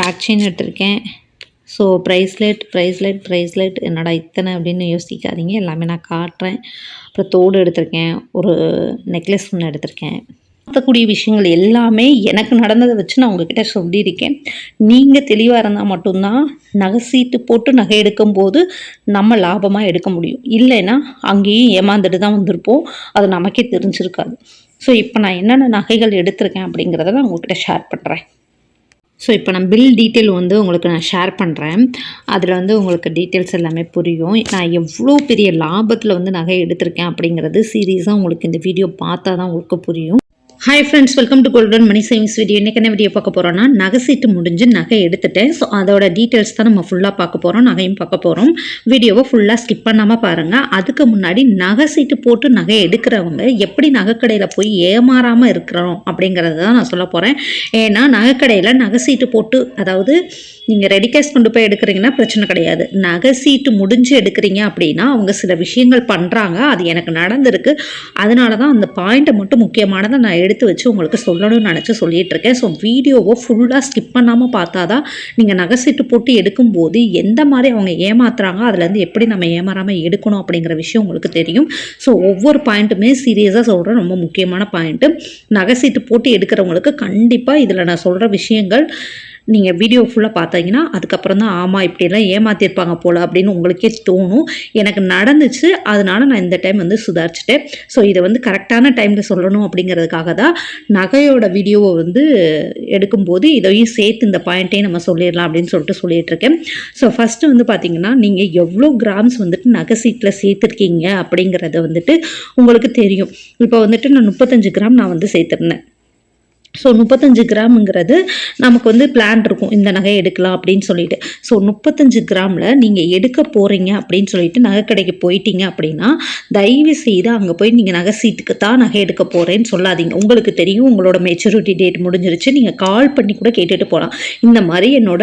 Back chain எடுத்திருக்கேன். So bracelet bracelet bracelet என்னடா இத்தனை அப்படின்னு யோசிக்காதீங்க. எல்லாமே நான் காட்டுறேன். அப்புறம் தோடு எடுத்திருக்கேன். ஒரு நெக்லஸ் ஒன்று எடுத்திருக்கேன். மற்றக்கூடிய விஷயங்கள் எல்லாமே எனக்கு நடந்ததை வச்சு நான் உங்ககிட்ட சொல்லியிருக்கேன். நீங்கள் தெளிவாக இருந்தால் மட்டும்தான் நகை சீட்டு போட்டு நகை எடுக்கும்போது நம்ம லாபமாக எடுக்க முடியும். இல்லைன்னா அங்கேயும் ஏமாந்துட்டு தான் வந்திருப்போம். அது நமக்கே தெரிஞ்சிருக்காது. ஸோ இப்போ நான் என்னென்ன நகைகள் எடுத்திருக்கேன் அப்படிங்கிறத நான் உங்ககிட்ட ஷேர் பண்ணுறேன் ஸோ இப்போ நான் பில் டீட்டெயில் வந்து உங்களுக்கு நான் ஷேர் பண்ணுறேன் அதில் வந்து உங்களுக்கு டீட்டெயில்ஸ் எல்லாமே புரியும். நான் எவ்வளோ பெரிய லாபத்தில் வந்து நகை எடுத்திருக்கேன் அப்படிங்கிறது சீரியஸாக உங்களுக்கு இந்த வீடியோ பார்த்தா தான் உங்களுக்கு புரியும். Hi friends welcome to golden money savings video இன்றைக்கி என்ன வீடியோ பார்க்க போகிறோன்னா நகை சீட்டு முடிஞ்சு நகை எடுத்துட்டேன் ஸோ அதோட டீட்டெயில்ஸ் தான் நம்ம ஃபுல்லாக பார்க்க போகிறோம் நகையும் பார்க்க போகிறோம் வீடியோவை ஃபுல்லாக ஸ்கிப் பண்ணாமல் பாருங்கள் அதுக்கு முன்னாடி நகை சீட்டு போட்டு நகை எடுக்கிறவங்க எப்படி நகைக்கடையில் போய் ஏமாறாமல் இருக்கிறோம் அப்படிங்கிறத தான் நான் சொல்ல போகிறேன் ஏன்னா நகைக்கடையில் நகை சீட்டு போட்டு அதாவது நீங்கள் ரெடி கேஷ் கொண்டு போய் எடுக்கிறீங்கன்னா பிரச்சனை கிடையாது. நகை சீட்டு முடிஞ்சு எடுக்கிறீங்க அப்படின்னா அவங்க சில விஷயங்கள் பண்ணுறாங்க அது எனக்கு நடந்திருக்கு. அதனால தான் அந்த பாயிண்ட்டை மட்டும் முக்கியமானதை நான் எடுத்து வச்சு உங்களுக்கு சொல்லணும்னு நினச்சி சொல்லிகிட்டு இருக்கேன் ஸோ வீடியோவை ஃபுல்லாக ஸ்கிப் பண்ணாமல் பார்த்தா தான் நீங்கள் நகை சீட்டு போட்டு எடுக்கும்போது எந்த மாதிரி அவங்க ஏமாத்துறாங்க அதுலேருந்து எப்படி நம்ம ஏமாறாமல் எடுக்கணும் அப்படிங்கிற விஷயம் உங்களுக்கு தெரியும். ஸோ ஒவ்வொரு பாயிண்ட்டுமே சீரியஸாக சொல்கிற ரொம்ப முக்கியமான பாயிண்ட்டு. நகை சீட்டு போட்டு எடுக்கிறவங்களுக்கு கண்டிப்பாக இதில் நான் சொல்கிற விஷயங்கள் நீங்கள் வீடியோ ஃபுல்லாக பார்த்தீங்கன்னா அதுக்கப்புறம் தான் ஆமாம் இப்படியெல்லாம் ஏமாற்றிருப்பாங்க போல் அப்படின்னு உங்களுக்கே தோணும். எனக்கு நடந்துச்சு. அதனால நான் இந்த டைம் வந்து சுதாரிச்சிட்டேன். ஸோ இதை வந்து கரெக்டான டைமில் சொல்லணும் அப்படிங்கிறதுக்காக தான் நகையோட வீடியோவை வந்து எடுக்கும்போது இதையும் சேர்த்து இந்த பாயிண்ட்டையும் நம்ம சொல்லிடலாம் அப்படின்னு சொல்லிட்டு சொல்லிட்டு இருக்கேன். ஸோ ஃபஸ்ட்டு வந்து பார்த்தீங்கன்னா நீங்கள் எவ்வளோ கிராம்ஸ் வந்துட்டு நகை சீட்டில் சேர்த்துருக்கீங்க அப்படிங்கிறத வந்துட்டு உங்களுக்கு தெரியும். இப்போ வந்துட்டு நான் முப்பத்தஞ்சு கிராம் நான் வந்து சேர்த்துருந்தேன். ஸோ முப்பத்தஞ்சு கிராமுங்கிறது நமக்கு வந்து பிளான் இருக்கும். இந்த நகை எடுக்கலாம் அப்படின்னு சொல்லிட்டு. ஸோ முப்பத்தஞ்சு கிராமில் நீங்கள் எடுக்க போகிறீங்க அப்படின்னு சொல்லிட்டு நகை கடைக்கு போயிட்டீங்க அப்படின்னா தயவு செய்து அங்கே போய் நீங்கள் நகை சீட்டுக்கு தான் நகை எடுக்க போகிறேன்னு சொல்லாதீங்க. உங்களுக்கு தெரியும் உங்களோட மெச்சூரிட்டி டேட் முடிஞ்சிருச்சு. நீங்கள் கால் பண்ணி கூட கேட்டுட்டு போகலாம் இந்த மாதிரி என்னோட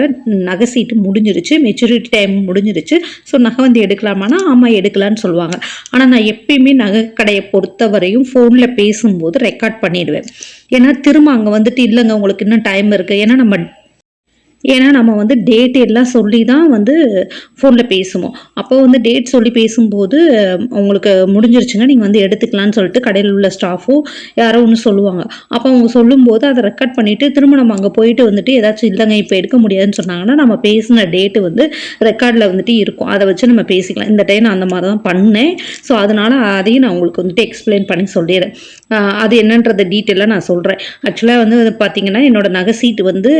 நகை சீட்டு முடிஞ்சிருச்சு. மெச்சூரிட்டி டைம் முடிஞ்சிருச்சு. ஸோ நகை வந்து எடுக்கலாமானா? ஆமாம் எடுக்கலான்னு சொல்லுவாங்க. ஆனால் நான் எப்பயுமே நகை கடையை பொறுத்தவரையும் ஃபோனில் பேசும்போது ரெக்கார்ட் பண்ணிடுவேன். ஏன்னா திரும்ப அங்கே வந்துட்டு இல்லைங்க உங்களுக்கு இன்னும் டைம் இருக்குது ஏன்னா நம்ம ஏன்னா நம்ம வந்து டேட் எல்லாம் சொல்லி தான் வந்து ஃபோனில் பேசுவோம். அப்போ வந்து டேட் சொல்லி பேசும்போது உங்களுக்கு முடிஞ்சிருச்சுங்க நீங்கள் வந்து எடுத்துக்கலான்னு சொல்லிட்டு கடையில் உள்ள ஸ்டாஃபோ யாரோ ஒன்று சொல்லுவாங்க. அப்போ அவங்க சொல்லும்போது அதை ரெக்கார்ட் பண்ணிவிட்டு திரும்ப நம்ம அங்கே போயிட்டு வந்துட்டு ஏதாச்சும் இல்லைங்க இப்போ எடுக்க முடியாதுன்னு சொன்னாங்கன்னா நம்ம பேசின டேட்டு வந்து ரெக்கார்டில் வந்துட்டு இருக்கும். அதை வச்சு நம்ம பேசிக்கலாம். இந்த டைம் நான் அந்த மாதிரி தான் பண்ணேன். ஸோ அதனால் அதையும் நான் உங்களுக்கு வந்துட்டு எக்ஸ்பிளைன் பண்ணி சொல்லிடுறேன். அது என்னன்றத டீட்டெயிலாக நான் சொல்கிறேன் ஆக்சுவலாக வந்து பார்த்தீங்கன்னா என்னோடய நகை சீட்டு வந்து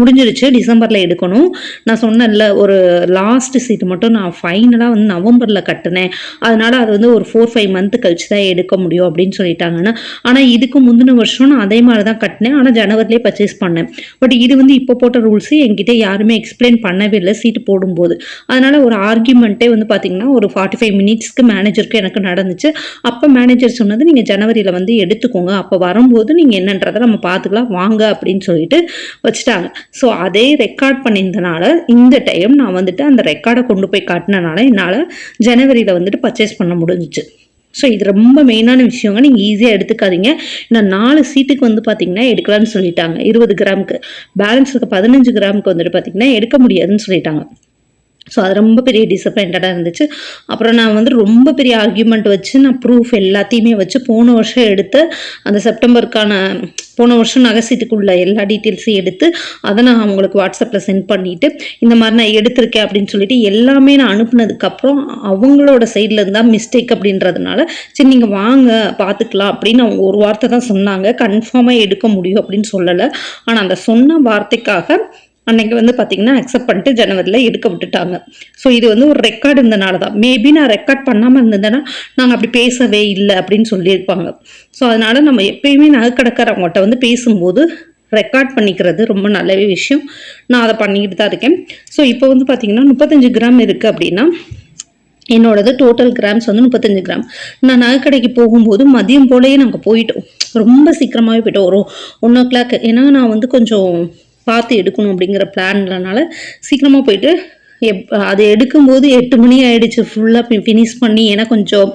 முடிஞ்சிருச்சு டிசம்பரில் எடுக்கணும். நான் சொன்னேன்ல ஒரு லாஸ்ட் சீட்டு மட்டும் நான் ஃபைனலாக வந்து நவம்பரில் கட்டினேன். அதனால் அது வந்து ஒரு ஃபோர் ஃபைவ் மந்த் கழிச்சு தான் எடுக்க முடியும் அப்படின்னு சொல்லிட்டாங்கன்னு. ஆனால் இதுக்கு முந்தின வருஷம் நான் அதே மாதிரி தான் கட்டினேன். ஆனால் ஜனவரிலே பர்ச்சேஸ் பண்ணேன். பட் இது வந்து இப்போ போட்ட ரூல்ஸு என்கிட்ட யாருமே எக்ஸ்பிளைன் பண்ணவே இல்லை சீட்டு போடும்போது. அதனால் ஒரு ஆர்கியூமெண்ட்டே வந்து பார்த்திங்கன்னா ஒரு ஃபார்ட்டி ஃபைவ் மினிட்ஸ்க்கு மேனேஜருக்கு எனக்கு நடந்துச்சு. அப்போ மேனேஜர் சொன்னது நீங்கள் ஜனவரியில் வந்து எடுத்துக்கோங்க. அப்போ வரும்போது நீங்கள் என்னன்றதை நம்ம பார்த்துக்கலாம். வாங்க அப்படின்னு சொல்லிட்டு வச்சுட்டாங்க. ஸோ அதே ரெக்கார்ட் பண்ணியிருந்தனால இந்த டைம் நான் வந்துட்டு அந்த ரெக்கார்டை கொண்டு போய் காட்டினனால என்னால் ஜனவரியில் வந்துட்டு பர்ச்சேஸ் பண்ண முடிஞ்சிச்சு. ஸோ இது ரொம்ப மெயினான விஷயங்க. நீங்கள் ஈஸியாக எடுத்துக்காதீங்க. நான் நாலு சீட்டுக்கு வந்து பார்த்தீங்கன்னா எடுக்கலான்னு சொல்லிட்டாங்க. இருபது கிராமுக்கு. பேலன்ஸ் இருக்க பதினஞ்சு கிராமுக்கு வந்துட்டு பார்த்தீங்கன்னா எடுக்க முடியாதுன்னு சொல்லிட்டாங்க. ஸோ அது ரொம்ப பெரிய டிசப்பாயின்டாக இருந்துச்சு. அப்புறம் நான் வந்து ரொம்ப பெரிய ஆர்கியூமெண்ட் வச்சு நான் ப்ரூஃப் எல்லாத்தையுமே வச்சு போன வருஷம் எடுத்து அந்த செப்டம்பருக்கான போன வருஷம் நகைசீட்டுக்குள்ள எல்லா டீட்டெயில்ஸையும் எடுத்து அதை நான் அவங்களுக்கு வாட்ஸ்அப்பில் சென்ட் பண்ணிவிட்டு இந்த மாதிரி நான் எடுத்திருக்கேன் அப்படின்னு சொல்லிட்டு எல்லாமே நான் அனுப்புனதுக்கப்புறம் அவங்களோட சைடில் இருந்தால் மிஸ்டேக் அப்படின்றதுனால சரி நீங்கள் வாங்க பார்த்துக்கலாம் அப்படின்னு அவங்க ஒரு வார்த்தை தான் சொன்னாங்க. கன்ஃபார்மாக எடுக்க முடியும் அப்படின்னு சொல்லலை. ஆனால் அந்த சொன்ன வார்த்தைக்காக அன்னைக்கு வந்து பார்த்தீங்கன்னா அக்செப்ட் பண்ணிட்டு ஜனவரியில் எடுக்க விட்டுட்டாங்க. ஸோ இது வந்து ஒரு ரெக்கார்டு இருந்தனால தான். மேபி நான் ரெக்கார்ட் பண்ணாமல் இருந்ததுன்னா நாங்கள் அப்படி பேசவே இல்லை அப்படின்னு சொல்லியிருப்பாங்க. ஸோ அதனால் நம்ம எப்பயுமே நகைக்கடைக்காரவங்கள்ட்ட வந்து பேசும்போது ரெக்கார்ட் பண்ணிக்கிறது ரொம்ப நல்லவே விஷயம். நான் அதை பண்ணிக்கிட்டு தான் இருக்கேன். ஸோ இப்போ வந்து பார்த்தீங்கன்னா முப்பத்தஞ்சு கிராம் இருக்குது அப்படின்னா என்னோடது டோட்டல் கிராம்ஸ் வந்து முப்பத்தஞ்சு கிராம். நான் நகைக்கடைக்கு போகும்போது மதியம் போலேயே நாங்கள் போயிட்டோம். ரொம்ப சீக்கிரமாகவே போயிட்டோம். ஒரு ஒன் ஓ கிளாக் ஏன்னா நான் வந்து கொஞ்சம் பார்த்து எடுக்கணும் அப்படிங்கிற பிளான்லனால சீக்கிரமாக போயிட்டு எப் அது எடுக்கும்போது எட்டு மணி ஆயிடுச்சு ஃபுல்லாக ஃபினிஷ் பண்ணி. ஏன்னா கொஞ்சம்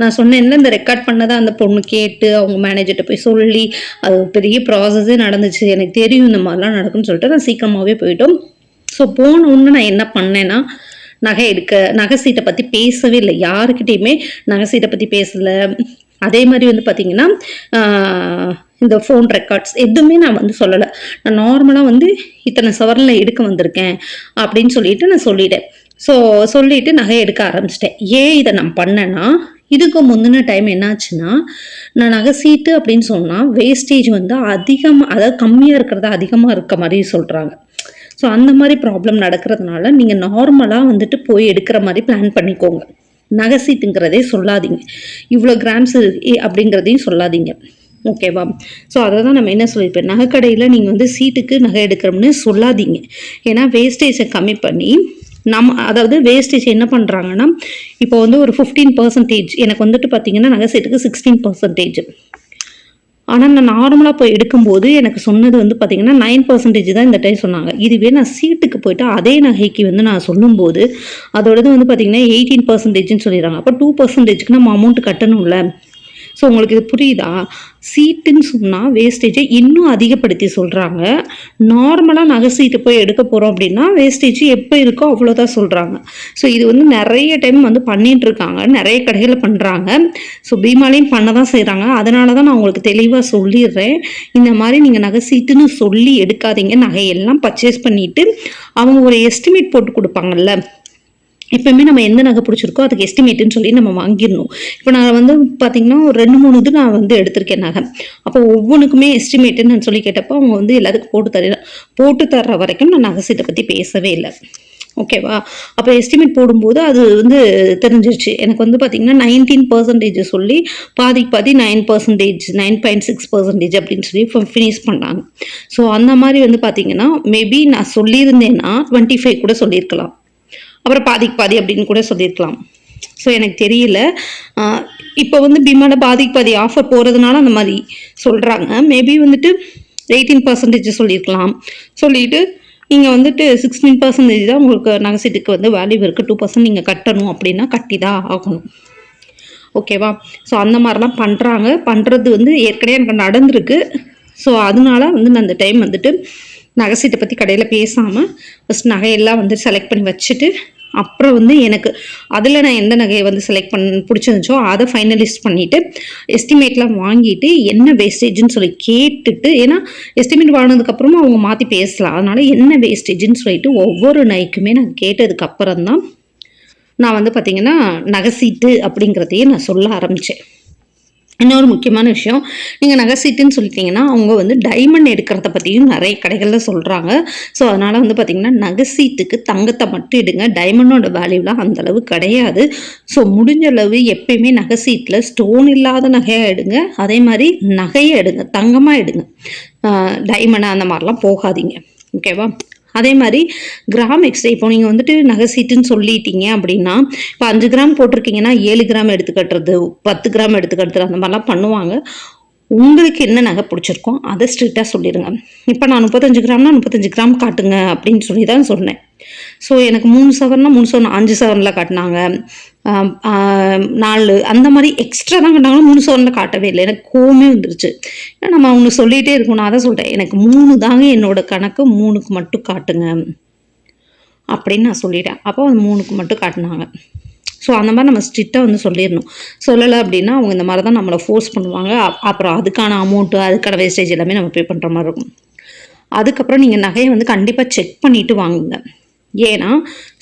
நான் சொன்னேன்ல இந்த ரெக்கார்ட் பண்ணதை அந்த பொண்ணு கேட்டு அவங்க மேனேஜர்கிட்ட போய் சொல்லி அது பெரிய ப்ராசஸே நடந்துச்சு. எனக்கு தெரியும் இந்த மாதிரிலாம் நடக்கும்னு சொல்லிட்டு நான் சீக்கிரமாகவே போயிட்டோம். ஸோ போன ஒன்று நான் என்ன பண்ணேன்னா நகை எடுக்க நகை சீட்டை பற்றி பேசவே இல்லை. யாருக்கிட்டேயுமே நகை சீட்டை பற்றி பேசலை. அதே மாதிரி வந்து பார்த்திங்கன்னா இந்த ஃபோன் ரெக்கார்ட்ஸ் எதுவுமே நான் வந்து சொல்லலை. நான் நார்மலாக வந்து இத்தனை சவரில் எடுக்க வந்திருக்கேன் அப்படின்னு சொல்லிட்டு நான் சொல்லிட்டேன். ஸோ சொல்லிட்டு நகை எடுக்க ஆரம்பிச்சிட்டேன். ஏன் இதை நான் பண்ணேன்னா இதுக்கு முந்தின டைம் என்னாச்சுன்னா நான் நகை சீட்டு அப்படின்னு சொன்னால் வேஸ்டேஜ் வந்து அதிகமாக அதாவது கம்மியாக இருக்கிறத அதிகமாக இருக்க மாதிரி சொல்கிறாங்க ஸோ அந்த மாதிரி ப்ராப்ளம் நடக்கிறதுனால நீங்கள் நார்மலாக வந்துட்டு போய் எடுக்கிற மாதிரி பிளான் பண்ணிக்கோங்க. நகை சீட்டுங்கிறதே சொல்லாதீங்க. இவ்வளோ கிராம்ஸ் இருக்கு அப்படிங்கிறதையும் சொல்லாதீங்க. ஓகேவா ஸோ அதை தான் நம்ம என்ன சொல்லியிருப்பேன் நகைக்கடையில் நீங்கள் வந்து சீட்டுக்கு நகை எடுக்கிறோம்னு சொல்லாதீங்க. ஏன்னா வேஸ்டேஜை கம்மி பண்ணி நம்ம அதாவது வேஸ்டேஜ் என்ன பண்ணுறாங்கன்னா இப்போ வந்து ஒரு ஃபிஃப்டீன் பர்சன்டேஜ் எனக்கு வந்துட்டு பார்த்தீங்கன்னா நகை சீட்டுக்கு சிக்ஸ்டீன் பர்சன்டேஜ் ஆனால் நான் நார்மலாக போய் எடுக்கும்போது எனக்கு சொன்னது வந்து பார்த்திங்கன்னா நைன் பர்சன்டேஜ் தான் இந்த டைம் சொன்னாங்க. இதுவே நான் சீட்டுக்கு போயிட்டு அதே நகைக்கு வந்து நான் சொல்லும்போது அதோடது வந்து பார்த்தீங்கன்னா எயிட்டீன் பர்சன்டேஜ்னு சொல்லிடுறாங்க. அப்போ டூ பர்சன்டேஜ்க்கு நம்ம அமௌண்ட் கட்டணும்ல. ஸோ உங்களுக்கு இது புரியுதா? சீட்டுன்னு சொன்னால் வேஸ்டேஜை இன்னும் அதிகப்படுத்தி சொல்கிறாங்க நார்மலாக நகை சீட்டு போய் எடுக்க போகிறோம் அப்படின்னா வேஸ்டேஜ் எப்போ இருக்கோ அவ்வளோதான் சொல்கிறாங்க ஸோ இது வந்து நிறைய டைம் வந்து பண்ணிகிட்டு இருக்காங்க. நிறைய கடைகளில் பண்ணுறாங்க ஸோ பீமாலையும் பண்ண தான் செய்கிறாங்க அதனால தான் நான் உங்களுக்கு தெளிவாக சொல்லிடுறேன். இந்த மாதிரி நீங்கள் நகை சீட்டுன்னு சொல்லி எடுக்காதீங்க. நகையெல்லாம் பர்ச்சேஸ் பண்ணிவிட்டு அவங்க ஒரு எஸ்டிமேட் போட்டு கொடுப்பாங்கல்ல? எப்பவுமே நம்ம எந்த நகை பிடிச்சிருக்கோ அதுக்கு எஸ்டிமேட்டுன்னு சொல்லி நம்ம வாங்கிடணும். இப்போ நான் வந்து பார்த்தீங்கன்னா ஒரு ரெண்டு மூணு இது நான் வந்து எடுத்திருக்கேன் நகை. அப்போ ஒவ்வொன்றுக்குமே எஸ்டிமேட்டுன்னு சொல்லி கேட்டப்போ அவங்க வந்து எல்லாத்துக்கும் போட்டு தர போட்டு தர்ற வரைக்கும் நான் நகை சீட்டை பற்றி பேசவே இல்லை. ஓகேவா அப்போ எஸ்டிமேட் போடும்போது அது வந்து தெரிஞ்சிருச்சு. எனக்கு வந்து பார்த்தீங்கன்னா நைன்டீன் பர்சன்டேஜ் சொல்லி பாதிக்கு பாதி nine percentage nine point six percentage அப்படின்னு சொல்லி ஃபினிஷ் பண்ணாங்க. ஸோ அந்த மாதிரி வந்து பார்த்தீங்கன்னா மேபி நான் சொல்லியிருந்தேன்னா டுவெண்ட்டி ஃபைவ் கூட சொல்லியிருக்கலாம். அப்புறம் பாதிக்கு பாதி அப்படின்னு கூட சொல்லியிருக்கலாம். ஸோ எனக்கு தெரியல. இப்போ வந்து பிமால பாதிக்கு பாதி ஆஃபர் போகிறதுனால அந்த மாதிரி சொல்கிறாங்க மேபி வந்துட்டு எயிட்டீன் பர்சன்டேஜ் சொல்லியிருக்கலாம். சொல்லிட்டு நீங்கள் வந்துட்டு சிக்ஸ்டீன் பர்சன்டேஜ் தான் உங்களுக்கு நகை சீட்டுக்கு வந்து வேல்யூ இருக்குது டூ பர்சன்ட் நீங்கள் கட்டணும் அப்படின்னா கட்டி தான் ஆகணும் ஓகேவா ஸோ அந்த மாதிரிலாம் பண்ணுறாங்க பண்ணுறது வந்து ஏற்கனவே எனக்கு நடந்திருக்கு. ஸோ அதனால வந்து நான் அந்த டைம் வந்துட்டு நகை சீட்டை பற்றி கடையில் பேசாமல் ஃபஸ்ட் நகையெல்லாம் வந்து செலக்ட் பண்ணி வச்சுட்டு அப்புறம் வந்து எனக்கு அதில் நான் எந்த நகையை வந்து செலக்ட் பண்ண பிடிச்சிருந்துச்சோ அதை ஃபைனலிஸ்ட் பண்ணிவிட்டு எஸ்டிமேட்லாம் வாங்கிட்டு என்ன வேஸ்டேஜ்னு சொல்லி கேட்டுட்டு ஏன்னா எஸ்டிமேட் வாங்கினதுக்கப்புறமா அவங்க மாற்றி பேசலாம். அதனால் என்ன வேஸ்டேஜ்னு சொல்லிட்டு ஒவ்வொரு நகைக்குமே நான் கேட்டதுக்கப்புறம் தான் நான் வந்து பார்த்திங்கன்னா நகை சீட்டு அப்படிங்கிறதையே நான் சொல்ல ஆரம்பித்தேன் இன்னொரு முக்கியமான விஷயம் நீங்கள் நகை சீட்டுன்னு சொல்லிட்டீங்கன்னா அவங்க வந்து டைமண்ட் எடுக்கிறத பற்றியும் நிறைய கடைகளில் சொல்கிறாங்க ஸோ அதனால் வந்து பார்த்திங்கன்னா நகை சீட்டுக்கு தங்கத்தை மட்டும் எடுங்க. டைமண்டோட வேல்யூலாம் அந்த அளவு கிடையாது. ஸோ முடிஞ்ச அளவு எப்பயுமே நகை சீட்டில் ஸ்டோன் இல்லாத நகையாக எடுங்க. அதே மாதிரி நகையை எடுங்க. தங்கமாக எடுங்க. டைமண்ட் அந்த மாதிரிலாம் போகாதீங்க. ஓகேவா அதே மாதிரி கிராம் எக்ஸ்ட்ரா இப்போ நீங்கள் வந்துட்டு நகை சீட்டுன்னு சொல்லிட்டீங்க அப்படின்னா இப்போ அஞ்சு கிராம் போட்டிருக்கீங்கன்னா ஏழு கிராம் எடுத்து கட்டுறது பத்து கிராம் எடுத்து கட்டுறது அந்த மாதிரிலாம் பண்ணுவாங்க. உங்களுக்கு என்ன நகை பிடிச்சிருக்கோ அதை ஸ்ட்ரிக்டாக சொல்லிடுங்க இப்போ நான் முப்பத்தஞ்சு கிராம்னா முப்பத்தஞ்சு கிராம் காட்டுங்க அப்படின்னு சொல்லி தான் சொன்னேன். ஸோ எனக்கு மூணு சவரம்னா மூணு சவரன் அஞ்சு சவரனில் காட்டினாங்க. நாலு அந்த மாதிரி எக்ஸ்ட்ரா தான் காட்டினாங்க மூணு சவரனில் காட்டவே இல்லை. எனக்கு கோவமே வந்துருச்சு. ஏன்னா நம்ம அவங்க சொல்லிகிட்டே இருக்கணும் நான் அதான் சொல்லிட்டேன். எனக்கு மூணு தாங்க என்னோட கணக்கு. மூணுக்கு மட்டும் காட்டுங்க. அப்படின்னு நான் சொல்லிட்டேன். அப்போ அது மூணுக்கு மட்டும் காட்டினாங்க. ஸோ அந்த மாதிரி நம்ம ஸ்ட்ரிக்டாக வந்து சொல்லிடணும். சொல்லலை அப்படின்னா அவங்க இந்த மாதிரி தான் நம்மளை ஃபோர்ஸ் பண்ணுவாங்க. அப்- அப்புறம் அதுக்கான அமௌண்ட்டு அதுக்கான வேஸ்டேஜ் எல்லாமே நம்ம பே பண்ணுற மாதிரி இருக்கும். அதுக்கப்புறம் நீங்கள் நகையை வந்து கண்டிப்பாக செக் பண்ணிவிட்டு வாங்குங்க. ஏன்னா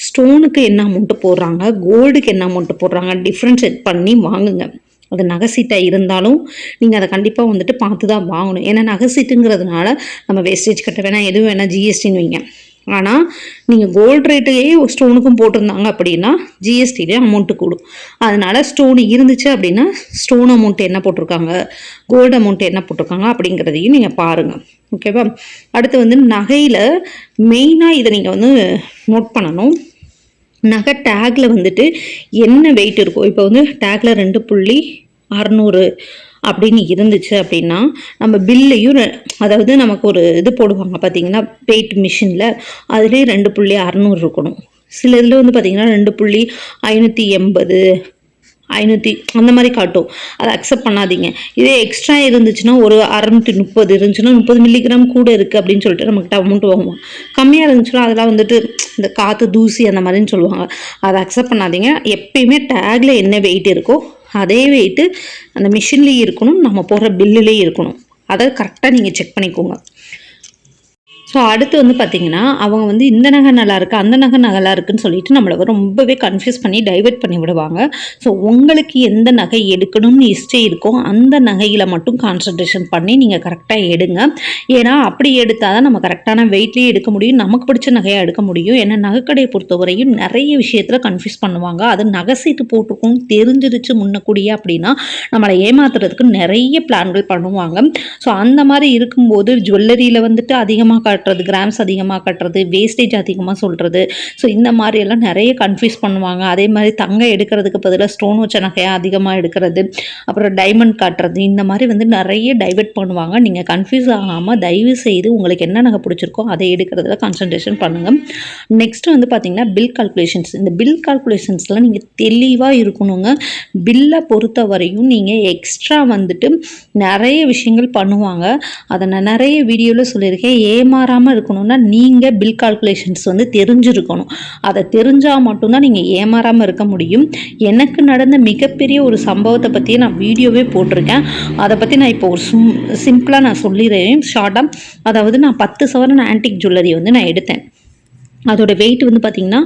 ஸ்டோனுக்கு என்ன அமௌண்ட்டு போடுறாங்க கோல்டுக்கு என்ன அமௌண்ட்டு போடுறாங்க டிஃப்ரெண்ட் பண்ணி வாங்குங்க. அது நகைசீட்டாக இருந்தாலும் நீங்கள் அதை கண்டிப்பாக வந்துட்டு பார்த்து தான் வாங்கணும். ஏன்னா நகை சீட்டுங்கிறதுனால நம்ம வேஸ்டேஜ் கட்ட வேணாம் எதுவும் வேணால் ஜிஎஸ்டின்னு வைங்க. ஆனால் நீங்கள் கோல்டு ரேட்டையே ஸ்டோனுக்கும் போட்டிருந்தாங்க அப்படின்னா ஜிஎஸ்டிலேயே அமௌண்ட்டு கூடும். அதனால் ஸ்டோன் இருந்துச்சு அப்படின்னா ஸ்டோன் அமௌண்ட் என்ன போட்டிருக்காங்க? கோல்டு அமௌண்ட் என்ன போட்டிருக்காங்க அப்படிங்கிறதையும் நீங்கள் பாருங்கள் ஓகேவா அடுத்து வந்து நகையில் மெயினாக இதை நீங்கள் வந்து நோட் பண்ணணும். நகை டேக்கில் வந்துட்டு என்ன வெயிட் இருக்கோ இப்போ வந்து டேக்கில் ரெண்டு புள்ளி அறநூறு அப்படின்னு இருந்துச்சு அப்படின்னா நம்ம பில்லையும் அதாவது நமக்கு ஒரு இது போடுவாங்க பார்த்தீங்கன்னா பெயிட் மிஷினில் அதுலேயே ரெண்டு புள்ளி அறநூறு இருக்கணும். சில இதில் வந்து பார்த்தீங்கன்னா ரெண்டு புள்ளி ஐநூற்றி எண்பது ஐநூற்றி அந்த மாதிரி காட்டும். அதை அக்செப்ட் பண்ணாதீங்க. இதே எக்ஸ்ட்ரா இருந்துச்சுன்னா ஒரு அறநூற்றி முப்பது இருந்துச்சுன்னா முப்பது மில்லிகிராம் கூட இருக்குது அப்படின்னு சொல்லிட்டு நம்மக்கிட்ட அமௌண்ட் வாங்குவோம். கம்மியாக இருந்துச்சுன்னா அதெல்லாம் வந்துட்டு இந்த காற்று தூசி அந்த மாதிரின்னு சொல்லுவாங்க. அதை அக்செப்ட் பண்ணாதீங்க. எப்பயுமே டேக்ல என்ன வெயிட் இருக்கோ அதே வெயிட்டு அந்த மிஷின்லேயும் இருக்கணும். நம்ம போடுற பில்லுலேயும் இருக்கணும். அதை கரெக்டாக நீங்கள் செக் பண்ணிக்கோங்க. ஸோ அடுத்து வந்து பார்த்தீங்கன்னா அவங்க வந்து இந்த நகை நல்லா இருக்குது அந்த நகை நல்லா இருக்குன்னு சொல்லிட்டு நம்மளை ரொம்பவே கன்ஃபியூஸ் பண்ணி டைவர்ட் பண்ணி விடுவாங்க. ஸோ உங்களுக்கு எந்த நகை எடுக்கணும்னு இஷ்டம் இருக்கோ அந்த நகையில் மட்டும் கான்சன்ட்ரேஷன் பண்ணி நீங்கள் கரெக்டாக எடுங்க. ஏன்னா அப்படி எடுத்தால் தான் நம்ம கரெக்டான வெயிட்லேயே எடுக்க முடியும் நமக்கு பிடிச்ச நகையாக எடுக்க முடியும். ஏன்னா நகைக்கடையை பொறுத்தவரையும் நிறைய விஷயத்தில் கன்ஃபியூஸ் பண்ணுவாங்க. அது நகை சீட்டு போட்டிருக்கும் தெரிஞ்சிருச்சு முன்னக்கூடிய அப்படின்னா நம்மளை ஏமாத்துறதுக்கு நிறைய பிளான்கள் பண்ணுவாங்க. ஸோ அந்த மாதிரி இருக்கும்போது ஜுவல்லரியில் வந்துட்டு அதிகமாக கட்டுறது கிராம்ஸ் அதிகமாக கட்டுறது வேஸ்டேஜ் அதிகமாக சொல்கிறது ஸோ இந்த மாதிரியெல்லாம் நிறைய கன்ஃபியூஸ் பண்ணுவாங்க. அதே மாதிரி தங்கம் எடுக்கிறதுக்கு பதிலாக ஸ்டோன் வச்ச நகையாக அதிகமாக எடுக்கிறது அப்புறம் டைமண்ட் காட்டுறது இந்த மாதிரி வந்து நிறைய டைவெர்ட் பண்ணுவாங்க. நீங்கள் கன்ஃபியூஸ் ஆகாமல் தயவு செய்து உங்களுக்கு என்ன நகை பிடிச்சிருக்கோ அதை எடுக்கிறதுல கான்சன்ட்ரேஷன் பண்ணுங்கள் நெக்ஸ்ட்டு வந்து பார்த்தீங்கன்னா பில் கால்குலேஷன்ஸ் இந்த பில் கால்குலேஷன்ஸ்லாம் நீங்கள் தெளிவாக இருக்கணுங்க. பில்லை பொறுத்த வரையும் நீங்கள் எக்ஸ்ட்ரா வந்துட்டு நிறைய விஷயங்கள் பண்ணுவாங்க. அதை நான் நிறைய வீடியோவில் சொல்லியிருக்கேன். ஏமாற ஏமாறாமல் இருக்கணும்னா நீங்கள் பில் கால்குலேஷன்ஸ் வந்து தெரிஞ்சிருக்கணும். அதை தெரிஞ்சால் மட்டும்தான் நீங்கள் ஏமாறாமல் இருக்க முடியும். எனக்கு நடந்த மிகப்பெரிய ஒரு சம்பவத்தை பற்றி நான் வீடியோவே போட்டிருக்கேன். அதை பற்றி நான் இப்போ ஒரு சிம் சிம்பிளாக நான் சொல்லிடுறேன். ஷார்ட்டாக அதாவது நான் பத்து சவரன் ஆன்டிக் ஜுவல்லரி வந்து நான் எடுத்தேன். அதோட வெயிட் வந்து பார்த்திங்கன்னா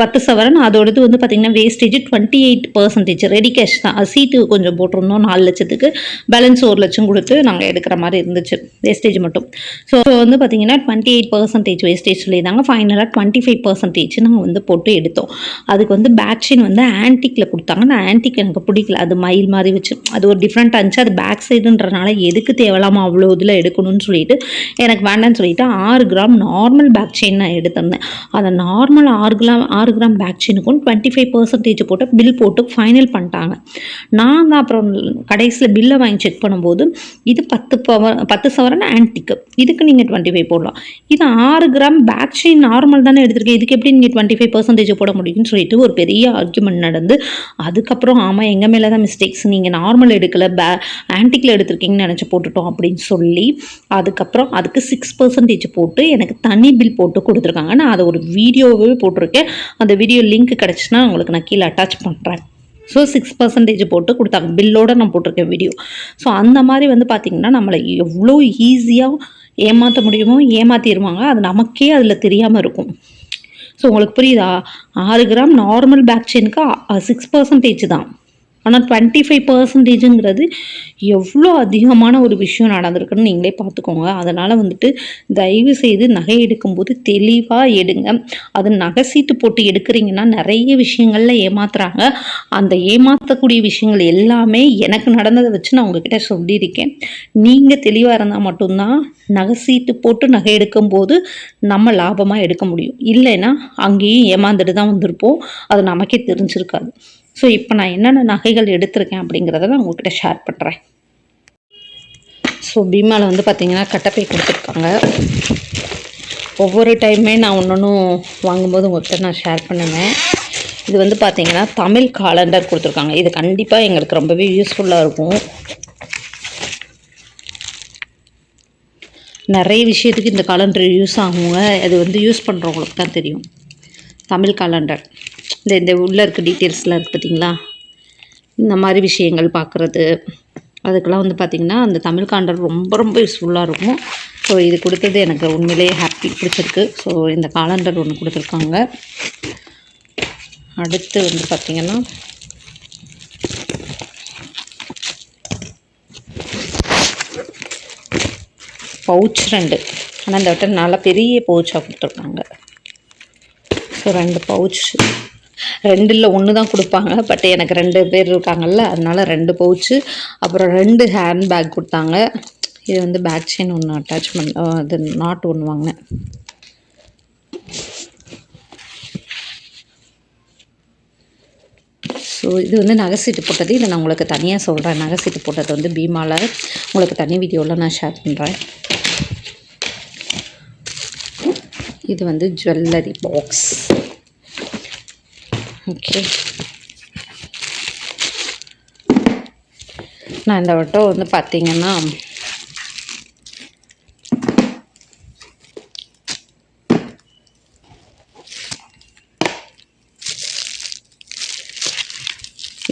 பத்து சவரன் அதோடது வந்து பார்த்திங்கன்னா wastage twenty eight percentage ready cash தான் சீட்டு கொஞ்சம் போட்டிருந்தோம் நாலு லட்சத்துக்கு. பேலன்ஸ் ஒரு லட்சம் கொடுத்து நாங்கள் எடுக்கிற மாதிரி இருந்துச்சு வேஸ்டேஜ் மட்டும். ஸோ வந்து பார்த்திங்கன்னா டுவெண்ட்டி எயிட் பர்சன்டேஜ் வேஸ்டேஜ் சொல்லியிருந்தாங்க. ஃபைனலாக டுவெண்ட்டி ஃபைவ் பர்சன்டேஜ் நாங்கள் வந்து போட்டு எடுத்தோம். அதுக்கு வந்து பேக் வந்து ஆன்டிக்கில் கொடுத்தாங்க. நான் ஆன்டிக் எனக்கு பிடிக்கல. அது மயில் மாதிரி வச்சு அது ஒரு டிஃப்ரெண்ட் இருந்துச்சு. அது பேக் சைடுன்றனால எதுக்கு தேவலாமா அவ்வளோ இதில் எடுக்கணும்னு சொல்லிட்டு எனக்கு வேண்டாம்னு சொல்லிட்டு ஆறு gram normal back back chain நான் எடுத்திருந்தேன். அந்த நார்மல் ஆறு கிராம் ஆறு கிராம் பேக் செயினுக்கும் டுவெண்ட்டி ஃபைவ் பர்சன்டேஜ் போட்டு பில் போட்டு ஃபைனல் பண்ணிட்டாங்க. நான் தான் அப்புறம் கடைசியில் பில்லை வாங்கி செக் பண்ணும்போது இது பத்து பவர் பத்து சவரன் ஆன்டிக்கு இதுக்கு நீங்கள் டுவெண்ட்டி ஃபைவ் போடலாம். இது ஆறு கிராம் பேக் செயின் நார்மல் தானே எடுத்திருக்கேன். இதுக்கு எப்படி நீங்கள் டுவெண்ட்டி ஃபைவ் பர்சன்டேஜ் போட முடியும்னு சொல்லிட்டு ஒரு பெரிய ஆர்குமெண்ட் நடந்து அதுக்கப்புறம் ஆமாம் எங்கள் மேலே தான் மிஸ்டேக்ஸ் நீங்கள் நார்மல் எடுக்கல பே ஆன்டிக்கில் எடுத்திருக்கீங்கன்னு நினச்சி போட்டுட்டோம் அப்படின்னு சொல்லி அதுக்கப்புறம் அதுக்கு சிக்ஸ் பர்சன்டேஜ் போட்டு எனக்கு தனி பில் போட்டு கொடுத்துருக்காங்க. நான் அதை ஒரு வீடியோவே போட்டிருக்கேன். அந்த வீடியோ லிங்க் கிடச்சுன்னா உங்களுக்கு நான் கீழே அட்டாச் பண்ணுறேன் ஸோ சிக்ஸ் பர்சன்டேஜ் போட்டு கொடுத்தாங்க. பில்லோடு நான் போட்டிருக்கேன் வீடியோ ஸோ அந்த மாதிரி வந்து பார்த்திங்கன்னா நம்மளை எவ்வளோ ஈஸியாக ஏமாற்ற முடியுமோ ஏமாற்றிடுவாங்க அது நமக்கே அதில் தெரியாமல் இருக்கும். ஸோ உங்களுக்கு புரியுதா? ஆறு கிராம் நார்மல் பேக் செயினுக்கு சிக்ஸ் பர்சன்டேஜ் தான். ஆனால் டுவெண்ட்டி ஃபைவ் பர்சன்டேஜுங்கிறது எவ்வளோ அதிகமான ஒரு விஷயம் நடந்திருக்குன்னு நீங்களே பார்த்துக்கோங்க. அதனால் வந்துட்டு தயவு செய்து நகை எடுக்கும்போது தெளிவாக எடுங்க. அது நகை சீட்டு போட்டு எடுக்கிறீங்கன்னா நிறைய விஷயங்களில் ஏமாத்துறாங்க. அந்த ஏமாற்றக்கூடிய விஷயங்கள் எல்லாமே எனக்கு நடந்ததை வச்சு நான் உங்ககிட்ட சொல்லியிருக்கேன். நீங்கள் தெளிவாக இருந்தால் மட்டும்தான் நகை சீட்டு போட்டு நகை எடுக்கும்போது நம்ம லாபமாக எடுக்க முடியும். இல்லைன்னா அங்கேயும் ஏமாந்துட்டு தான் வந்திருப்போம். அது நமக்கே தெரிஞ்சிருக்காது. ஸோ இப்போ நான் என்னென்ன நகைகள் எடுத்திருக்கேன் அப்படிங்கிறத நான் உங்கள்கிட்ட ஷேர் பண்ணுறேன் ஸோ பீமாவில் வந்து பார்த்திங்கன்னா கட்டப்பை கொடுத்துருக்காங்க. ஒவ்வொரு டைமே நான் ஒன்று ஒன்றும் வாங்கும்போது உங்கள்கிட்ட நான் ஷேர் பண்ணுவேன். இது வந்து பார்த்திங்கன்னா தமிழ் காலண்டர் கொடுத்துருக்காங்க. இது கண்டிப்பாக எங்களுக்கு ரொம்பவே யூஸ்ஃபுல்லாக இருக்கும். நிறைய விஷயத்துக்கு இந்த காலண்டர் யூஸ் ஆகுங்க. அது வந்து யூஸ் பண்ணுறவங்களுக்கு தான் தெரியும். தமிழ் காலண்டர் இந்த இந்த உள்ளே இருக்க டீட்டெயில்ஸ்லாம் இருக்குது பார்த்திங்களா இந்த மாதிரி விஷயங்கள் பார்க்குறது அதுக்கெல்லாம் வந்து பார்த்திங்கன்னா அந்த தமிழ் காண்டர் ரொம்ப ரொம்ப யூஸ்ஃபுல்லாக இருக்கும். ஸோ இது கொடுத்தது எனக்கு உண்மையிலேயே ஹாப்பி பிடிச்சிருக்கு. ஸோ இந்த காலண்டர் ஒன்று கொடுத்துருக்காங்க. அடுத்து வந்து பார்த்திங்கன்னா பவுச் ரெண்டு. ஆனால் இந்த வட்டம் நல்லா பெரிய பவுச்சாக கொடுத்துருக்காங்க. ஸோ ரெண்டு பவுச் ரெண்டில் ஒன்று தான் கொடுப்பாங்க. பட் எனக்கு ரெண்டு பேர் இருக்காங்கல்ல அதனால ரெண்டு பவுச்சு அப்புறம் ரெண்டு ஹேண்ட் பேக் கொடுத்தாங்க. இது வந்து பேக் செயின் ஒன்று அட்டாச்மெண்ட் அது நாட் ஒன்று வாங்கினேன். ஸோ இது வந்து நகை சீட்டு போட்டது. இதை நான் உங்களுக்கு தனியாக சொல்கிறேன் நகை சீட்டு போட்டது வந்து பீமாவில் உங்களுக்கு தனி வீடியோவில் நான் ஷேர் பண்ணுறேன் இது வந்து ஜுவல்லரி பாக்ஸ் ஓகே. நான் இந்த வட்டம் வந்து பார்த்திங்கன்னா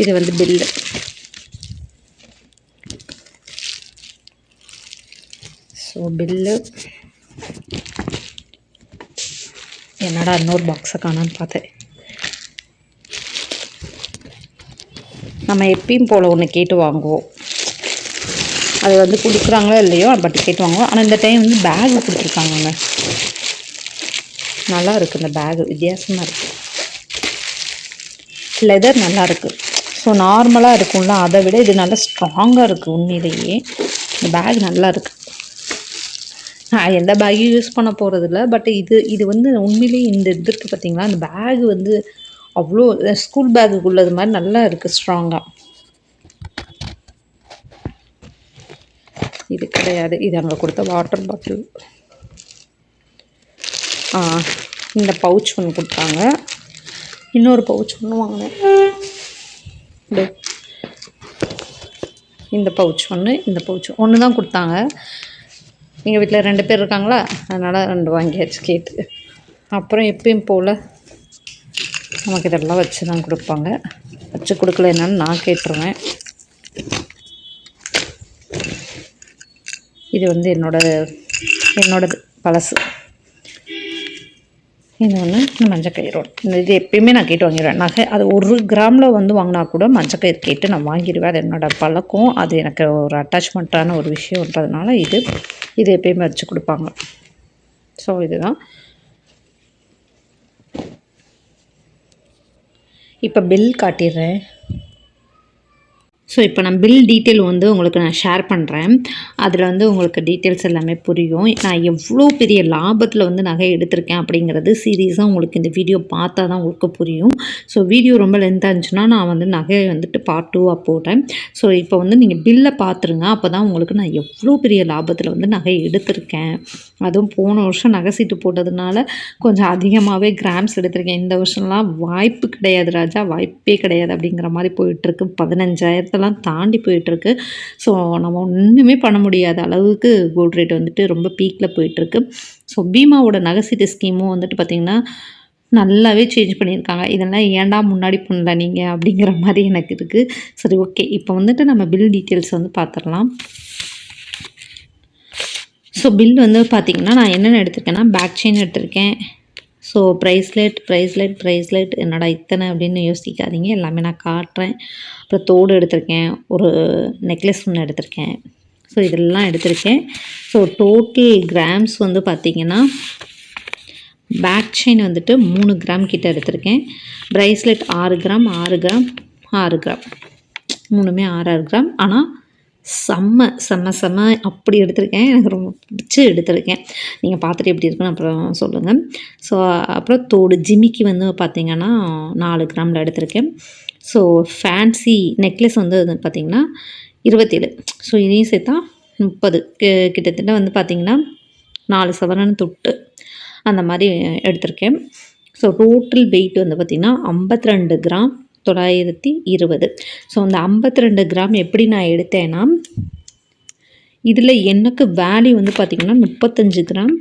இது வந்து பில்லு ஸோ பில்லு என்னடா இன்னொரு பாக்ஸை காணான்னு பார்த்தேன். நம்ம எப்பயும் போல் ஒன்று கேட்டு வாங்குவோம். அது வந்து கொடுக்குறாங்களோ இல்லையோ பட் கேட்டு வாங்குவோம். ஆனால் இந்த டைம் வந்து பேக் கொடுத்துருக்காங்கங்க. நல்லா இருக்குது இந்த பேகு வித்தியாசமாக இருக்குது லெதர் நல்லா இருக்குது ஸோ நார்மலாக இருக்கும்ல அதை விட இது நல்லா ஸ்ட்ராங்காக இருக்குது உண்மையிலேயே. இந்த பேக் நல்லா இருக்குது நான் எந்த பேக்கையும் யூஸ் பண்ண போகிறதில்ல பட் இது இது வந்து உண்மையிலேயே இந்த இது இருக்குது பார்த்தீங்களா அந்த பேக் வந்து அவ்வளோ ஸ்கூல் பேக்குக்குள்ளது மாதிரி நல்லா இருக்குது ஸ்ட்ராங்காக இது கிடையாது. இது அங்கே கொடுத்த வாட்டர் பாட்டில் ஆ இந்த பவுச் ஒன்று கொடுத்தாங்க. இன்னொரு பவுச் ஒன்று வாங்கினேன். இந்த பவுச் ஒன்று இந்த பவுச் ஒன்று தான் கொடுத்தாங்க. எங்கள் வீட்டில் ரெண்டு பேர் இருக்காங்களா? அதனால் ரெண்டு வாங்கியாச்சு கேட்டு. அப்புறம் எப்பயும் போல் நமக்கு இதெல்லாம் வச்சு தான் கொடுப்பாங்க. வச்சு கொடுக்கல என்னன்னு நான் கேட்டுருவேன். இது வந்து என்னோட என்னோடது பழசு. இது ஒன்று இந்த மஞ்சள் கயிறு. இந்த இது எப்பயுமே நான் கேட்டு வாங்கிடுவேன். நகை அது ஒரு கிராமில் வந்து வாங்கினா கூட மஞ்சள் கயிறு கேட்டு நான் வாங்கிடுவேன். அது என்னோடய பழக்கம். அது எனக்கு ஒரு அட்டாச்மெண்ட்டான ஒரு விஷயன்றதுனால இது இது எப்பயுமே வச்சு கொடுப்பாங்க. ஸோ இதுதான். இப்போ பில் காட்டிடுறேன். ஸோ இப்போ நான் பில் டீட்டெயில் வந்து உங்களுக்கு நான் ஷேர் பண்ணுறேன் அதில் வந்து உங்களுக்கு டீட்டெயில்ஸ் எல்லாமே புரியும். நான் எவ்வளோ பெரிய லாபத்தில் வந்து நகை எடுத்திருக்கேன் அப்படிங்கிறது சீரியஸாக உங்களுக்கு இந்த வீடியோ பார்த்தா தான் உங்களுக்கு புரியும். ஸோ வீடியோ ரொம்ப லென்த்தாக இருந்துச்சுன்னா நான் வந்து நகையை வந்துட்டு பார்ட் டூவாக போட்டேன். ஸோ இப்போ வந்து நீங்கள் பில்லை பார்த்துருங்க. அப்போ தான் உங்களுக்கு நான் எவ்வளோ பெரிய லாபத்தில் வந்து நகை எடுத்திருக்கேன். அதுவும் போன வருஷம் நகை சீட்டு போட்டதுனால கொஞ்சம் அதிகமாகவே கிராம்ஸ் எடுத்திருக்கேன். இந்த வருஷம்லாம் வாய்ப்பு கிடையாது ராஜா. வாய்ப்பே கிடையாது அப்படிங்கிற மாதிரி போயிட்டுருக்கு பதினஞ்சாயிரத்தெல்லாம் தாண்டி போயிட்டுருக்கு. ஸோ நம்ம ஒன்றுமே பண்ண முடியாத அளவுக்கு கோல்ட் ரேட் வந்துட்டு ரொம்ப பீக்கில் போயிட்டுருக்கு. ஸோ பீமாவோட நகைசீட்டு ஸ்கீமும் வந்துட்டு பார்த்திங்கன்னா நல்லாவே சேஞ்ச் பண்ணியிருக்காங்க. இதெல்லாம் ஏன்டா முன்னாடி பண்ணல நீங்கள் அப்படிங்கிற மாதிரி எனக்கு இருக்குது சரி ஓகே இப்போ வந்துட்டு நம்ம பில் டீட்டெயில்ஸ் வந்து பார்த்துடலாம் ஸோ பில் வந்து பார்த்திங்கன்னா நான் என்னென்ன எடுத்திருக்கேன்னா பேக் செயின் எடுத்திருக்கேன். ஸோ ப்ரைஸ்லெட் ப்ரைஸ்லெட் ப்ரைஸ்லெட் என்னடா இத்தனை அப்படின்னு யோசிக்காதீங்க. எல்லாமே நான் காட்டுறேன். அப்புறம் தோடு எடுத்திருக்கேன். ஒரு நெக்லஸ் ஒன்று எடுத்திருக்கேன். ஸோ இதெல்லாம் எடுத்திருக்கேன். ஸோ டோட்டல் கிராம்ஸ் வந்து பார்த்திங்கன்னா பேக் செயின் வந்துட்டு மூணு கிராம் கிட்ட எடுத்திருக்கேன். ப்ரைஸ்லெட் ஆறு கிராம் ஆறு கிராம் ஆறு கிராம் மூணுமே ஆறு ஆறு கிராம் ஆனால் செம்ம செம்ம செம்ம அப்படி எடுத்திருக்கேன். எனக்கு ரொம்ப பிடிச்சி எடுத்திருக்கேன். நீங்கள் பார்த்துட்டு எப்படி இருக்குன்னு அப்புறம் சொல்லுங்கள் ஸோ அப்புறம் தோடு ஜிமிக்கி வந்து பார்த்திங்கன்னா நாலு கிராமில் எடுத்திருக்கேன். ஸோ ஃபேன்சி நெக்லஸ் வந்து பார்த்திங்கன்னா இருபத்தேழு. ஸோ இதையும் சேர்த்தா முப்பது. கிட்டத்தட்ட வந்து பார்த்திங்கன்னா நாலு சவரன் தொட்டு அந்த மாதிரி எடுத்திருக்கேன். ஸோ டோட்டல் வெயிட் வந்து பார்த்திங்கன்னா ஐம்பத்தி ரெண்டு கிராம். தொள்ளாயிரத்தி இருபது. ஸோ அந்த ஐம்பத்தி ரெண்டு கிராம் எப்படி நான் எடுத்தேன்னா இதில் எனக்கு வேல்யூ வந்து பார்த்திங்கன்னா முப்பத்தஞ்சு கிராம்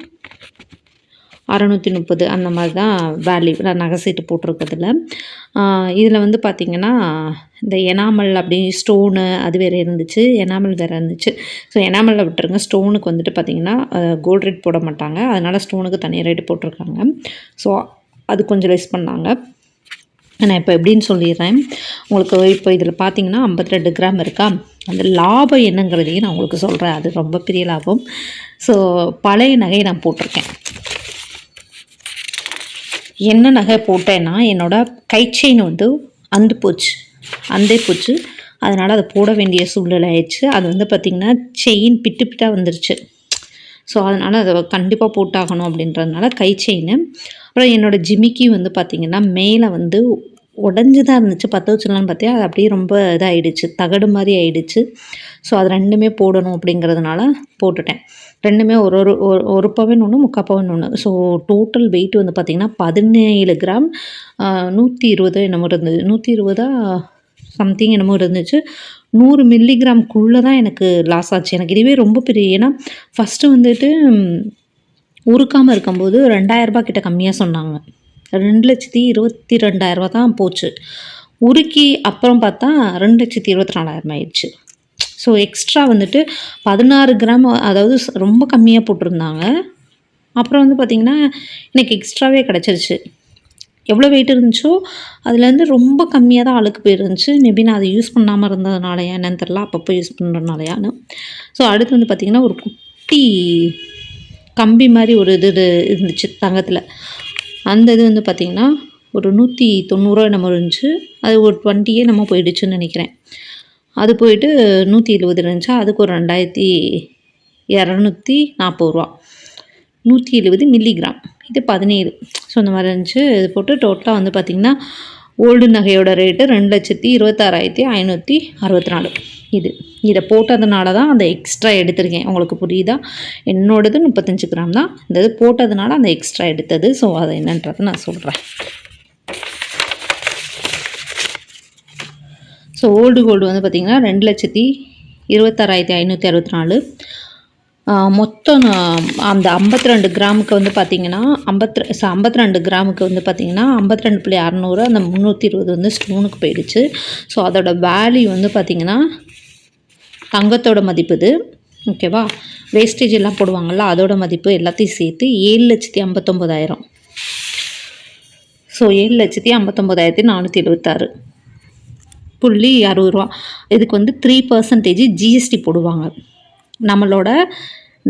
அறநூற்றி முப்பது அந்த மாதிரி தான் வேல்யூ நான் நகை சீட்டு போட்டிருக்கிறதுல இதில் வந்து பார்த்திங்கன்னா இந்த எனாமல் அப்படி ஸ்டோனு அது வேறு இருந்துச்சு எனாமல் வேறு இருந்துச்சு. ஸோ எனாமலில் விட்டுருங்க ஸ்டோனுக்கு வந்துட்டு பார்த்திங்கன்னா கோல்ட் ரேட் போட மாட்டாங்க. அதனால் ஸ்டோனுக்கு தனி ரேட்டு போட்டிருக்காங்க. ஸோ அது கொஞ்சம் லெஸ் பண்ணாங்க. நான் இப்போ எப்படின்னு சொல்லிடுறேன். உங்களுக்கு இப்போ இதில் பார்த்தீங்கன்னா 52 கிராம் இருக்கா? அந்த லாபம் என்னங்கிறதையும் நான் உங்களுக்கு சொல்கிறேன் அது ரொம்ப பெரிய லாபம். ஸோ பழைய நகை நான் போட்டிருக்கேன். என்ன நகை போட்டேன்னா என்னோடய கை செயின் வந்து அந்து போச்சு. அந்தே போச்சு. அதனால் அதை போட வேண்டிய சூழ்நிலை ஆயிடுச்சு. அது வந்து பார்த்திங்கன்னா செயின் பிட்டு பிட்டாக வந்துருச்சு. ஸோ அதனால் அதை கண்டிப்பாக போட்டாகணும் அப்படின்றதுனால கை செயின். அப்புறம் என்னோடய ஜிமிக்கி வந்து பார்த்திங்கன்னா மேலே வந்து உடஞ்சி தான் இருந்துச்சு. பற்ற வச்சிடலான்னு பார்த்தியா அது அப்படியே ரொம்ப இதாகிடுச்சு தகடு மாதிரி ஆயிடுச்சு. ஸோ அது ரெண்டுமே போடணும் அப்படிங்கிறதுனால போட்டுட்டேன். ரெண்டுமே ஒரு ஒரு ஒரு ஒரு பவன் ஒன்று முக்கால் பவன் ஒன்று ஸோ டோட்டல் வெயிட் வந்து பார்த்திங்கன்னா பதினேழு கிராம் நூற்றி இருபது என்னமோ இருந்தது. நூற்றி இருபதா சம்திங் என்னமோ இருந்துச்சு. நூறு மில்லிகிராம்குள்ளே தான் எனக்கு லாஸ் ஆச்சு. எனக்கு இதுவே ரொம்ப பெரிய ஏன்னா ஃபஸ்ட்டு வந்துட்டு உருக்காமல் இருக்கும்போது ரெண்டாயிரரூபா கிட்ட கம்மியாக சொன்னாங்க. ரெண்டு லட்சத்தி இருபத்தி ரெண்டாயிரரூபா தான் போச்சு. உருக்கி அப்புறம் பார்த்தா ரெண்டு லட்சத்தி இருபத்தி நாலாயிரம் ஆயிடுச்சு. ஸோ எக்ஸ்ட்ரா வந்துட்டு பதினாறு கிராம் அதாவது ரொம்ப கம்மியாக போட்டிருந்தாங்க. அப்புறம் வந்து பார்த்திங்கன்னா எனக்கு எக்ஸ்ட்ராவே கிடச்சிருச்சு. எவ்வளோ வெயிட் இருந்துச்சோ அதுலேருந்து ரொம்ப கம்மியாக தான் அழுக்கு போயிருந்துச்சு. மேபி நான் அதை யூஸ் பண்ணாமல் இருந்ததுனாலயா என்னன்னு தெரில அப்பப்போ யூஸ் பண்ணுறதுனாலயான்னு ஸோ அடுத்து வந்து பார்த்திங்கன்னா ஒரு குட்டி கம்பி மாதிரி ஒரு இது இருந்துச்சு தங்கத்தில். அந்த இது வந்து பார்த்திங்கன்னா ஒரு நூற்றி தொண்ணூறுரூவா நம்ம இருந்துச்சு. அது ஒரு டுவெண்ட்டியே நம்ம போயிடுச்சுன்னு நினைக்கிறேன். அது போயிட்டு நூற்றி எழுபது இருந்துச்சா அதுக்கு ஒரு ரெண்டாயிரத்தி இரநூத்தி நாற்பது ரூபா. நூற்றி எழுபது மில்லிகிராம் இது பதினேழு. ஸோ இந்த மாதிரி இருந்துச்சு. இது போட்டு டோட்டலாக வந்து பார்த்திங்கன்னா ஓல்டு நகையோட ரேட்டு ரெண்டு லட்சத்தி இருபத்தாறாயிரத்தி ஐநூற்றி அறுபத்தி நாலு. இது. இதை போட்டதுனால தான் அந்த எக்ஸ்ட்ரா எடுத்திருக்கேன். உங்களுக்கு புரியுதா? என்னோடது முப்பத்தஞ்சு கிராம் தான். இந்த இது போட்டதுனால அந்த எக்ஸ்ட்ரா எடுத்தது. ஸோ அதை என்னன்றதை நான் சொல்கிறேன் ஸோ ஓல்டு கோல்டு வந்து பார்த்திங்கன்னா ரெண்டு லட்சத்தி இருபத்தாறாயிரத்தி ஐநூற்றி அறுபத்தி நாலு. மொத்தம் அந்த ஐம்பத்தி ரெண்டு கிராமுக்கு வந்து பார்த்திங்கன்னா ஐம்பத்தி ஐம்பத்தி ரெண்டு கிராமுக்கு வந்து பார்த்திங்கன்னா ஐம்பத்தி ரெண்டு புள்ளி அறநூறு அந்த முந்நூற்றி இருபது வந்து ஸ்டோனுக்கு போயிடுச்சு. ஸோ அதோட வேல்யூ வந்து பார்த்திங்கன்னா தங்கத்தோட மதிப்பு இது ஓகேவா? வேஸ்டேஜ் எல்லாம் போடுவாங்கள்ல அதோட மதிப்பு எல்லாத்தையும் சேர்த்து ஏழு லட்சத்தி ஐம்பத்தொம்போதாயிரம். ஸோ ஏழு லட்சத்தி ஐம்பத்தொம்போதாயிரத்தி நானூற்றி எழுபத்தாறு புள்ளி அறுபது ரூபா. இதுக்கு வந்து த்ரீ பர்சன்டேஜ் ஜிஎஸ்டி போடுவாங்க. நம்மளோட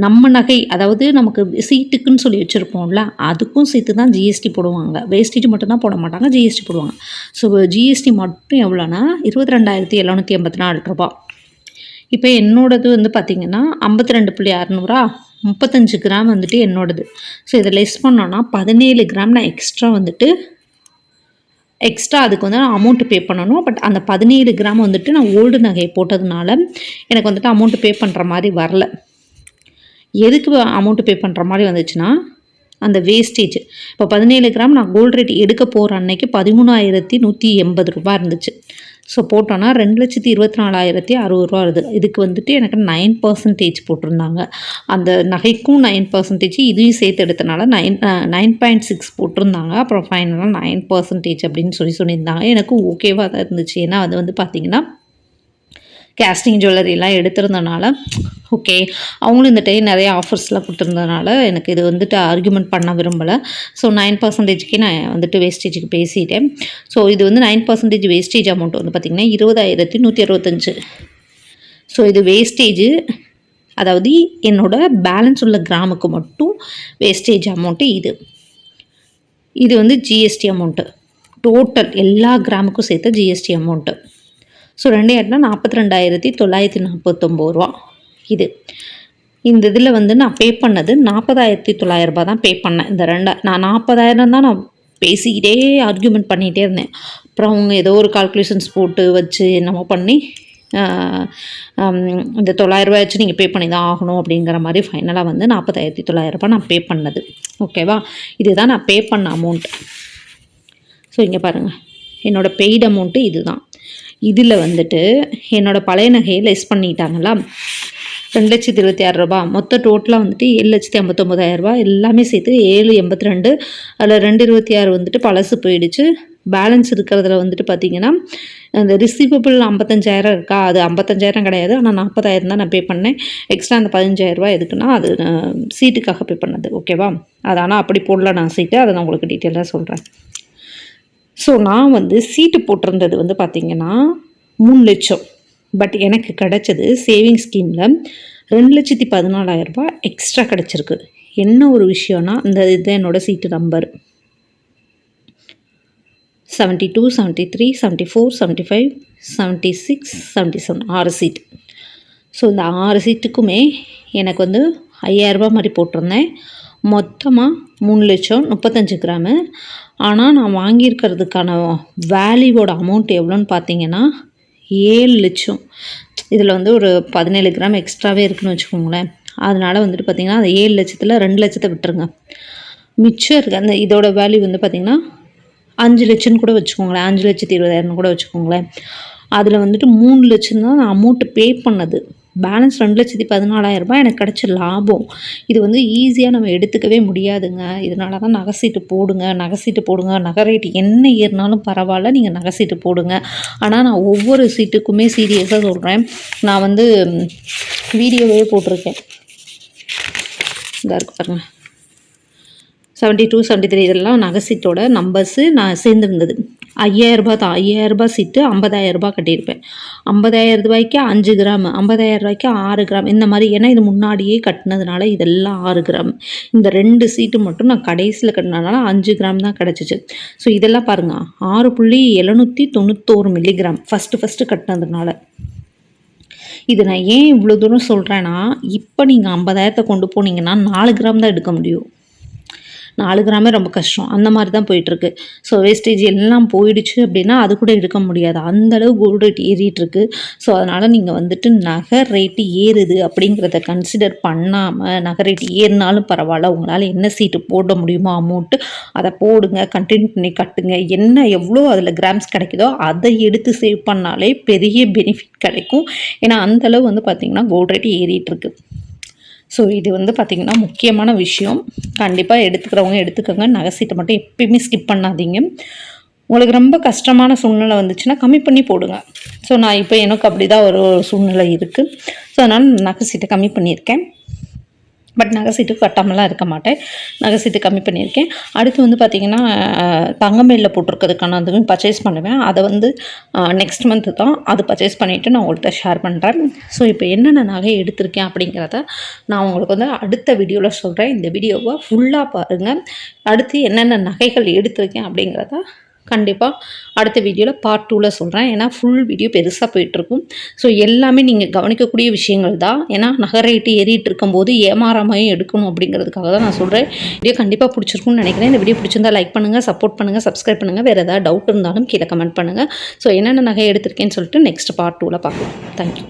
நம்ம நகை அதாவது நமக்கு சீட்டுக்குன்னு சொல்லி வச்சுருப்போம்ல அதுக்கும் சேர்த்து தான் ஜிஎஸ்டி போடுவாங்க. வேஸ்டேஜ் மட்டும்தான் போட மாட்டாங்க ஜிஎஸ்டி போடுவாங்க. ஸோ ஜிஎஸ்டி மட்டும் எவ்வளோனா இருபத்தி ரெண்டாயிரத்தி எழுநூற்றி எண்பத்தி நாலு ரூபா. இப்போ என்னோடது வந்து பார்த்திங்கன்னா ஐம்பத்தி ரெண்டு புள்ளி அறநூறா முப்பத்தஞ்சு கிராம் வந்துட்டு என்னோடது. ஸோ இதை லெஸ் பண்ணோன்னா பதினேழு கிராம் நான் எக்ஸ்ட்ரா வந்துட்டு எக்ஸ்ட்ரா அதுக்கு வந்து நான் அமௌண்ட்டு பே பண்ணணும். பட் அந்த பதினேழு கிராம் வந்துட்டு நான் ஓல்டு நகையை போட்டதுனால எனக்கு வந்துட்டு அமௌண்ட்டு பே பண்ணுற மாதிரி வரல. எதுக்கு அமௌண்ட்டு பே பண்ணுற மாதிரி வந்துச்சுன்னா அந்த வேஸ்டேஜ் இப்போ பதினேழு கிராம் நான் கோல்டு ரேட் எடுக்க போகிற அன்னைக்கு பதிமூணாயிரத்தி நூற்றி எண்பது ரூபா இருந்துச்சு. ஸோ போட்டோன்னா ரெண்டு லட்சத்தி இருபத்தி நாலாயிரத்தி அறுபது ரூபா வருது. இதுக்கு வந்துட்டு எனக்கு நைன் பர்சன்டேஜ் போட்டிருந்தாங்க. அந்த நகைக்கும் நைன் பர்சன்டேஜ் இதையும் சேர்த்து எடுத்தனால நைன் நைன் பாயிண்ட் சிக்ஸ் போட்டிருந்தாங்க. அப்புறம் ஃபைனலாக நைன் பர்சன்டேஜ் அப்படின்னு சொல்லி சொல்லியிருந்தாங்க. எனக்கு ஓகேவாக தான் இருந்துச்சு. ஏன்னா அது வந்து பார்த்திங்கன்னா கேஸ்டிங் ஜுவல்லரிலாம் எடுத்திருந்தனால ஓகே அவங்களும் இந்த டைம் நிறைய ஆஃபர்ஸ்லாம் கொடுத்துருந்ததுனால எனக்கு இது வந்துட்டு ஆர்குமெண்ட் பண்ண விரும்பலை. ஸோ நைன் பர்சன்டேஜ்க்கே நான் வந்துட்டு வேஸ்டேஜுக்கு பேசிட்டேன். ஸோ இது வந்து நைன் பர்சன்டேஜ் வேஸ்டேஜ் அமௌண்ட் வந்து பார்த்திங்கன்னா இருபதாயிரத்தி நூற்றி அறுபத்தஞ்சு. ஸோ இது வேஸ்டேஜு அதாவது என்னோடய பேலன்ஸ் உள்ள கிராமுக்கு மட்டும் வேஸ்டேஜ் அமௌண்ட்டு இது. இது வந்து ஜிஎஸ்டி அமௌண்ட்டு டோட்டல் எல்லா கிராமுக்கும் சேர்த்து ஜிஎஸ்டி அமௌண்ட்டு ஸோ ரெண்டு எட்டுனா நாற்பத்தி ரெண்டாயிரத்தி தொள்ளாயிரத்தி நாற்பத்தொம்போது ரூபா. இது. இந்த இதில் வந்து நான் பே பண்ணது நாற்பதாயிரத்தி தொள்ளாயிரரூபா தான் பே பண்ணேன். இந்த ரெண்டா நான் நாற்பதாயிரம் தான் நான் பேசிக்கிட்டே ஆர்கியூமெண்ட் பண்ணிகிட்டே இருந்தேன். அப்புறம் அவங்க ஏதோ ஒரு கால்குலேஷன்ஸ் போட்டு வச்சு என்னமோ பண்ணி இந்த தொள்ளாயிரரூபாயாச்சும் நீங்கள் பே பண்ணி தான் ஆகணும் அப்படிங்கிற மாதிரி ஃபைனலாக வந்து நாற்பதாயிரத்தி தொள்ளாயிரரூபா நான் பே பண்ணது. ஓகேவா இதுதான் நான் பே பண்ண அமௌண்ட் ஸோ இங்கே பாருங்கள் என்னோடய பெய்டு அமௌண்ட்டு இது தான். இதில் வந்துட்டு என்னோடய பழைய நகையை லெஸ் பண்ணிட்டாங்களா? ரெண்டு லட்சத்தி இருபத்தி ஆறு ரூபா. மொத்த டோட்டலாக வந்துட்டு ஏழு லட்சத்தி ஐம்பத்தொம்பதாயிரரூபா எல்லாமே சேர்த்து ஏழு எண்பத்தி ரெண்டு. அதில் ரெண்டு இருபத்தி ஆறு வந்துட்டு பழசு போயிடுச்சு. பேலன்ஸ் இருக்கிறதுல வந்துட்டு பார்த்திங்கன்னா அந்த ரிசீவபிள் ஐம்பத்தஞ்சாயிரம் இருக்கா? அது ஐம்பத்தஞ்சாயிரம் கிடையாது. ஆனால் நாற்பதாயிரம் தான் நான் பே பண்ணேன். எக்ஸ்ட்ரா அந்த பதினஞ்சாயிரரூபா எதுக்குன்னா அது சீட்டுக்காக பே பண்ணது. ஓகேவா அது ஆனால் அப்படி போடல நான் சீட்டு அதை நான் உங்களுக்கு டீட்டெயிலாக சொல்கிறேன் ஸோ நான் வந்து சீட்டு போட்டிருந்தது வந்து பார்த்திங்கன்னா மூணு லட்சம். பட் எனக்கு கிடச்சது சேவிங் ஸ்கீமில் ரெண்டு லட்சத்தி பதினாலாயிரரூபா எக்ஸ்ட்ரா கிடச்சிருக்கு. என்ன ஒரு விஷயம்னா இந்த இதுதான் என்னோடய seat number seventy two seventy three seventy four seventy five seventy six seventy seven ஆறு சீட் ஸோ இந்த ஆறு சீட்டுக்குமே எனக்கு வந்து ஐயாயிரரூபா மாதிரி போட்டிருந்தேன். மொத்தமாக மூணு லட்சம் முப்பத்தஞ்சு கிராமு ஆனால் நான் வாங்கியிருக்கிறதுக்கான வேல்யூவோட அமௌண்ட் எவ்வளோன்னு பார்த்தீங்கன்னா ஏழு லட்சம். இதில் வந்து ஒரு பதினேழு கிராம் எக்ஸ்ட்ராவே இருக்குன்னு வச்சுக்கோங்களேன். அதனால் வந்துட்டு பார்த்திங்கன்னா அந்த ஏழு லட்சத்தில் ரெண்டு லட்சத்தை விட்டுருங்க. மிச்சம் இருக்குது அந்த இதோட வேல்யூ வந்து பார்த்திங்கன்னா அஞ்சு லட்சம்னு கூட வச்சுக்கோங்களேன். அஞ்சு லட்சத்தி இருபதாயிரம்னு கூட வச்சுக்கோங்களேன். அதில் வந்துட்டு மூணு லட்சம் தான் நான் அமௌண்ட்டு பே பண்ணது. பேலன்ஸ் ரெண்டு லட்சத்தி பதினாலாயிரம் ரூபாய் எனக்கு கிடச்ச லாபம். இது வந்து ஈஸியாக நம்ம எடுத்துக்கவே முடியாதுங்க. இதனால தான் நகை சீட்டு போடுங்க நகை சீட்டு போடுங்க நகை ரேட்டு என்ன ஏறினாலும் பரவாயில்ல நீங்கள் நகை சீட்டு போடுங்க. ஆனால் நான் ஒவ்வொரு சீட்டுக்குமே சீரியஸாக சொல்கிறேன் நான் வந்து வீடியோவே போட்டிருக்கேன். இதாக இருக்கு பாருங்கள் செவன்ட்டி டூ செவன்ட்டி த்ரீ இதெல்லாம் நகை சீட்டோட நம்பர்ஸு நான் சேர்ந்துருந்தது. ஐயாயிரரூபா தான். ஐயாயிரரூபா சீட்டு ஐம்பதாயிரரூபா கட்டியிருப்பேன். ஐம்பதாயிரம் ரூபாய்க்கு அஞ்சு கிராம் ஐம்பதாயிரம் ரூபாய்க்கு ஆறு கிராம். இந்த மாதிரி ஏன்னா இது முன்னாடியே கட்டினதுனால இதெல்லாம் ஆறு கிராம். இந்த ரெண்டு சீட்டு மட்டும் நான் கடைசியில் கட்டினதுனால அஞ்சு கிராம் தான் கிடச்சிச்சு. ஸோ இதெல்லாம் பாருங்கள் ஆறு புள்ளி எழுநூற்றி தொண்ணூத்தோரு மில்லிகிராம் ஃபஸ்ட்டு ஃபஸ்ட்டு கட்டினதுனால. இது நான் ஏன் இவ்வளோ தூரம் சொல்கிறேன்னா இப்போ நீங்கள் ஐம்பதாயிரத்தை கொண்டு போனீங்கன்னா நாலு கிராம் தான் எடுக்க முடியும். நாலு கிராமே ரொம்ப கஷ்டம். அந்த மாதிரி தான் போயிட்டுருக்கு. ஸோ வேஸ்டேஜ் எல்லாம் போயிடுச்சு அப்படின்னா அது கூட எடுக்க முடியாது. அந்தளவு கோல்டு ரேட் ஏறிட்டுருக்கு. ஸோ அதனால் நீங்கள் வந்துட்டு நகை ரேட்டு ஏறுது அப்படிங்கிறத கன்சிடர் பண்ணாமல் நகை ரேட்டு ஏறினாலும் பரவாயில்ல. உங்களால் என்ன சீட்டு போட முடியுமோ அமௌண்ட்டு அதை போடுங்க கண்டினியூ பண்ணி கட்டுங்க. என்ன எவ்வளோ அதில் கிராம்ஸ் கிடைக்குதோ அதை எடுத்து சேவ் பண்ணாலே பெரிய பெனிஃபிட் கிடைக்கும். ஏன்னா அந்தளவு வந்து பார்த்திங்கன்னா கோல்டு ரேட் ஏறிட்டுருக்கு. ஸோ இது வந்து பார்த்திங்கன்னா முக்கியமான விஷயம். கண்டிப்பாக எடுத்துக்கிறவங்க எடுத்துக்கோங்க. நகை சீட்டை மட்டும் எப்பயுமே ஸ்கிப் பண்ணாதீங்க. உங்களுக்கு ரொம்ப கஷ்டமான சூழ்நிலை வந்துச்சுன்னா கம்மி பண்ணி போடுங்க. ஸோ நான் இப்போ எனக்கு அப்படி தான் ஒரு சூழ்நிலை இருக்குது ஸோ அதனால் நகை சீட்டை கம்மி பண்ணியிருக்கேன். பட் நகை சீட்டு கட்டாமலாம் இருக்க மாட்டேன். நகை சீட்டு கம்மி பண்ணியிருக்கேன். அடுத்து வந்து பார்த்திங்கன்னா தங்கமேலில் போட்டிருக்கிறதுக்கான அதுவும் பர்ச்சேஸ் பண்ணுவேன். அதை வந்து நெக்ஸ்ட் மந்த்து தான் அது பர்ச்சேஸ் பண்ணிவிட்டு நான் உங்கள்கிட்ட ஷேர் பண்ணுறேன் ஸோ இப்போ என்னென்ன நகை எடுத்திருக்கேன் அப்படிங்கிறத நான் உங்களுக்கு வந்து அடுத்த வீடியோவில் சொல்கிறேன் இந்த வீடியோவை ஃபுல்லாக பாருங்கள் அடுத்து என்னென்ன நகைகள் எடுத்திருக்கேன் அப்படிங்கிறத கண்டிப்பாக அடுத்த வீடியோவில் பார்ட் டூவில் சொல்கிறேன் ஏன்னா ஃபுல் வீடியோ பெருசாக போயிட்டுருக்கும். ஸோ எல்லாமே நீங்கள் கவனிக்கக்கூடிய விஷயங்கள் தான். ஏன்னா நகை ஏறிட்டு இருக்கும்போது ஏமாறாமையும் எடுக்கணும் அப்படிங்கிறதுக்காக தான் நான் சொல்கிறேன் வீடியோ கண்டிப்பாக பிடிச்சிருக்கும்னு நினைக்கிறேன். இந்த வீடியோ பிடிச்சிருந்தா லைக் பண்ணுங்கள் சப்போர்ட் பண்ணுங்கள் சப்ஸ்கிரைப் பண்ணுங்கள் வேறு ஏதாவது டவுட் இருந்தாலும் கீழே கமெண்ட் பண்ணுங்கள் ஸோ என்னென்ன நகை எடுத்திருக்கேன்னு சொல்லிட்டு நெக்ஸ்ட் பார்ட் டூவில் பார்க்கலாம். தேங்க்யூ